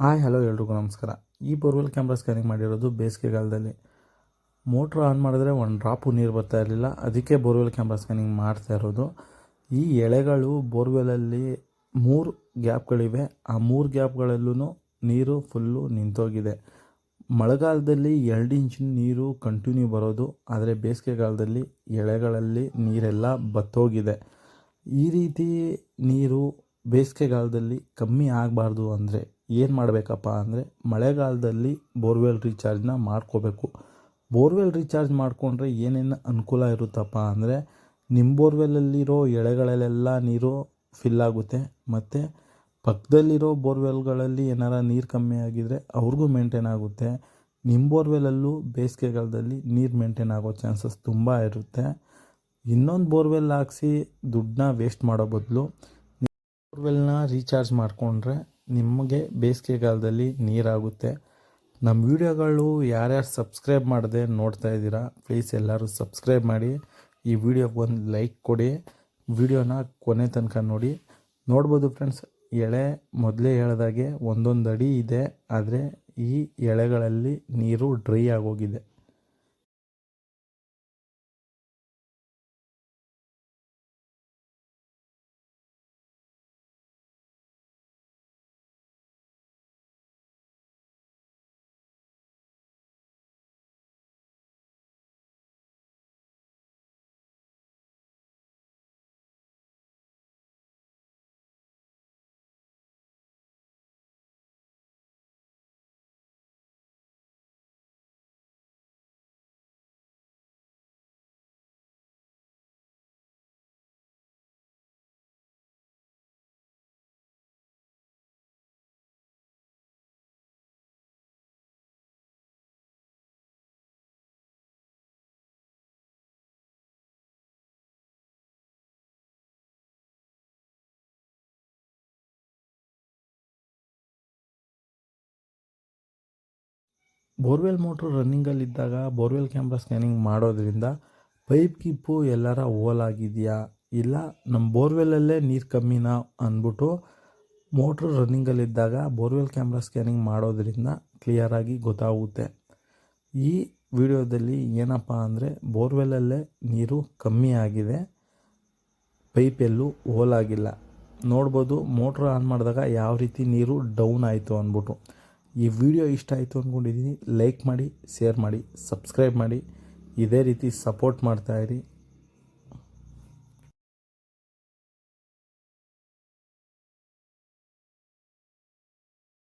Hi, hello ಎಲ್ರಿಗೂ ನಮಸ್ಕಾರ. ಈ ಬೋರ್ವೆಲ್ ಕ್ಯಾಮ್ರಾ ಸ್ಕ್ಯಾನಿಂಗ್ ಮಾಡಿರೋದು ಬೇಸಿಗೆಗಾಲದಲ್ಲಿ. ಮೋಟ್ರ್ ಆನ್ ಮಾಡಿದ್ರೆ ಒಂದು ಡ್ರಾಪು ನೀರು ಬರ್ತಾ ಇರಲಿಲ್ಲ. ಅದಕ್ಕೆ ಬೋರ್ವೆಲ್ ಕ್ಯಾಮ್ರಾ ಸ್ಕ್ಯಾನಿಂಗ್ ಮಾಡ್ತಾ ಇರೋದು. ಈ ಎಳೆಗಳು ಬೋರ್ವೆಲಲ್ಲಿ ಮೂರು ಗ್ಯಾಪ್ಗಳಿವೆ. ಆ ಮೂರು ಗ್ಯಾಪ್ಗಳಲ್ಲೂ ನೀರು ಫುಲ್ಲು ನಿಂತೋಗಿದೆ. ಮಳೆಗಾಲದಲ್ಲಿ ಎರಡು ಇಂಚಿನ ನೀರು ಕಂಟಿನ್ಯೂ ಬರೋದು. ಆದರೆ ಬೇಸಿಗೆಗಾಲದಲ್ಲಿ ಎಳೆಗಳಲ್ಲಿ ನೀರೆಲ್ಲ ಬತ್ತೋಗಿದೆ. ಈ ರೀತಿ ನೀರು ಬೇಸಿಗೆಗಾಲದಲ್ಲಿ ಕಮ್ಮಿ ಆಗಬಾರ್ದು ಅಂದರೆ ಏನು ಮಾಡಬೇಕಪ್ಪ ಅಂದರೆ ಮಳೆಗಾಲದಲ್ಲಿ ಬೋರ್ವೆಲ್ ರೀಚಾರ್ಜ್ನ ಮಾಡ್ಕೋಬೇಕು. ಬೋರ್ವೆಲ್ ರೀಚಾರ್ಜ್ ಮಾಡಿಕೊಂಡ್ರೆ ಏನೇನು ಅನುಕೂಲ ಇರುತ್ತಪ್ಪ ಅಂದರೆ ನಿಮ್ಮ ಬೋರ್ವೆಲಲ್ಲಿರೋ ಎಳೆಗಳಲ್ಲೆಲ್ಲ ನೀರು ಫಿಲ್ ಆಗುತ್ತೆ. ಮತ್ತು ಪಕ್ಕದಲ್ಲಿರೋ ಬೋರ್ವೆಲ್ಗಳಲ್ಲಿ ಏನಾರ ನೀರು ಕಮ್ಮಿ ಆಗಿದ್ರೆ ಅವ್ರಿಗೂ ಮೇಂಟೈನ್ ಆಗುತ್ತೆ. ನಿಮ್ಮ ಬೋರ್ವೆಲಲ್ಲೂ ಬೇಸಿಗೆಗಾಲದಲ್ಲಿ ನೀರು ಮೇಂಟೈನ್ ಆಗೋ ಚಾನ್ಸಸ್ ತುಂಬ ಇರುತ್ತೆ. ಇನ್ನೊಂದು ಬೋರ್ವೆಲ್ ಹಾಕ್ಸಿ ದುಡ್ಡನ್ನ ವೇಸ್ಟ್ ಮಾಡೋ ಬದಲು ಬೋರ್ವೆಲ್ನ ರೀಚಾರ್ಜ್ ಮಾಡಿಕೊಂಡ್ರೆ ನಿಮಗೆ ಬೇಸಿಗೆಗಾಲದಲ್ಲಿ ನೀರಾಗುತ್ತೆ. ನಮ್ಮ ವೀಡಿಯೋಗಳು ಯಾರ್ಯಾರು ಸಬ್ಸ್ಕ್ರೈಬ್ ಮಾಡದೆ ನೋಡ್ತಾ ಇದ್ದೀರಾ ಪ್ಲೀಸ್ ಎಲ್ಲರೂ ಸಬ್ಸ್ಕ್ರೈಬ್ ಮಾಡಿ. ಈ ವಿಡಿಯೋಗೆ ಒಂದು ಲೈಕ್ ಕೊಡಿ. ವಿಡಿಯೋನ ಕೊನೆ ತನಕ ನೋಡಿ. ನೋಡ್ಬೋದು ಫ್ರೆಂಡ್ಸ್ ಎಳೆ ಮೊದಲೇ ಹೇಳ್ದಾಗೆ ಒಂದೊಂದು ಅಡಿ ಇದೆ, ಆದರೆ ಈ ಎಳೆಗಳಲ್ಲಿ ನೀರು ಡ್ರೈ ಆಗೋಗಿದೆ. ಬೋರ್ವೆಲ್ ಮೋಟ್ರು ರನ್ನಿಂಗಲ್ಲಿದ್ದಾಗ ಬೋರ್ವೆಲ್ ಕ್ಯಾಮ್ರಾ ಸ್ಕ್ಯಾನಿಂಗ್ ಮಾಡೋದ್ರಿಂದ ಪೈಪ್ ಕಿಪ್ಪು ಎಲ್ಲರ ಹೋಲಾಗಿದೆಯಾ ಇಲ್ಲ ನಮ್ಮ ಬೋರ್ವೆಲ್ಲಲ್ಲೇ ನೀರು ಕಮ್ಮಿನಾ ಅಂದ್ಬಿಟ್ಟು ಮೋಟ್ರು ರನ್ನಿಂಗಲ್ಲಿದ್ದಾಗ ಬೋರ್ವೆಲ್ ಕ್ಯಾಮ್ರಾ ಸ್ಕ್ಯಾನಿಂಗ್ ಮಾಡೋದ್ರಿಂದ ಕ್ಲಿಯರಾಗಿ ಗೊತ್ತಾಗುತ್ತೆ. ಈ ವಿಡಿಯೋದಲ್ಲಿ ಏನಪ್ಪ ಅಂದರೆ ಬೋರ್ವೆಲ್ಲಲ್ಲೇ ನೀರು ಕಮ್ಮಿ ಆಗಿದೆ ಪೈಪೆಲ್ಲೂ ಹೋಲಾಗಿಲ್ಲ ನೋಡ್ಬೋದು ಮೋಟ್ರ್ ಆನ್ ಮಾಡಿದಾಗ ಯಾವ ರೀತಿ ನೀರು ಡೌನ್ ಆಯಿತು ಅಂದ್ಬಿಟ್ಟು. ಈ ವಿಡಿಯೋ ಇಷ್ಟ ಆಯಿತು ಅಂದ್ಕೊಂಡಿದ್ದೀನಿ ಲೈಕ್ ಮಾಡಿ ಶೇರ್ ಮಾಡಿ ಸಬ್ಸ್ಕ್ರೈಬ್ ಮಾಡಿ, ಇದೇ ರೀತಿ ಸಪೋರ್ಟ್ ಮಾಡ್ತಾಯಿರಿ